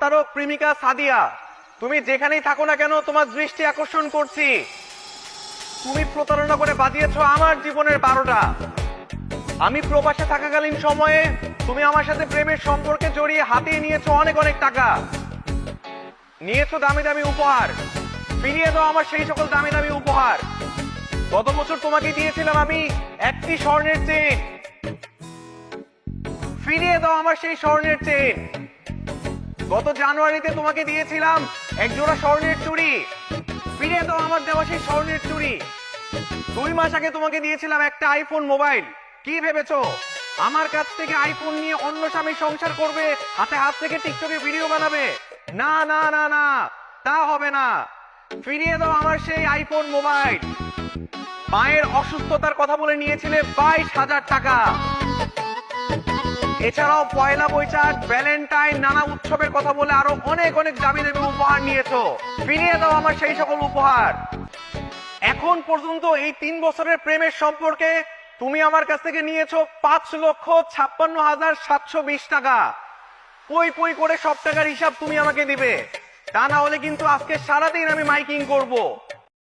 প্রতারক প্রেমিকা সাদিয়া। তুমি যেখানেই থাকো না কেন, তোমার দৃষ্টি আকর্ষণ করছি। তুমি প্রতারণা করে বাজিয়েছো আমার জীবনের বারোটা। আমি প্রবাসে থাকাকালীন সময়ে তুমি আমার সাথে প্রেমের সম্পর্কে জড়িয়ে হাতিয়ে নিয়েছো অনেক অনেক টাকা। নিয়েছো দামি দামি উপহার। ফিরিয়ে দাও আমার সেই সকল দামি দামি উপহার। গত বছর তোমাকে দিয়েছিলাম আমি একটি স্বর্ণের চেন। ফিরিয়ে দাও আমার সেই স্বর্ণের চেন। গত জানুয়ারিতে তোমাকে দিয়েছিলাম এক জোড়া স্বর্ণের চুড়ি। ফিরে দাও আমার দেওয়া সেই স্বর্ণের চুড়ি। দুই মাস আগে তোমাকে দিয়েছিলাম একটা আইফোন মোবাইল কি ভেবেছো? আমার কাছ থেকে আইফোন নিয়ে অন্য স্বামী সংসার করবে, হাতে হাত থেকে টিকটকে ভিডিও বানাবে। না না না না, তা হবে না। ফিরিয়ে দাও আমার সেই আইফোন মোবাইল মায়ের অসুস্থতার কথা বলে নিয়েছিলে বাইশ হাজার টাকা। এছাড়াও পয়লা বৈশাখ ভ্যালেন্টাইন নানা উৎসবের কথা বলে আরও অনেক অনেক দামি দামি উপহার নিয়েছো। ফিরিয়ে দাও আমার সেই সকল উপহার। এখন পর্যন্ত এই তিন বছরের প্রেমের সম্পর্কে তুমি আমার কাছ থেকে নিয়েছো পাঁচ লক্ষ ছাপ্পান্ন হাজার সাতশো বিশ টাকা। পই পই করে সব টাকার হিসাব তুমি আমাকে দিবে? তা না হলে কিন্তু আজকে সারাদিন আমি মাইকিং করব।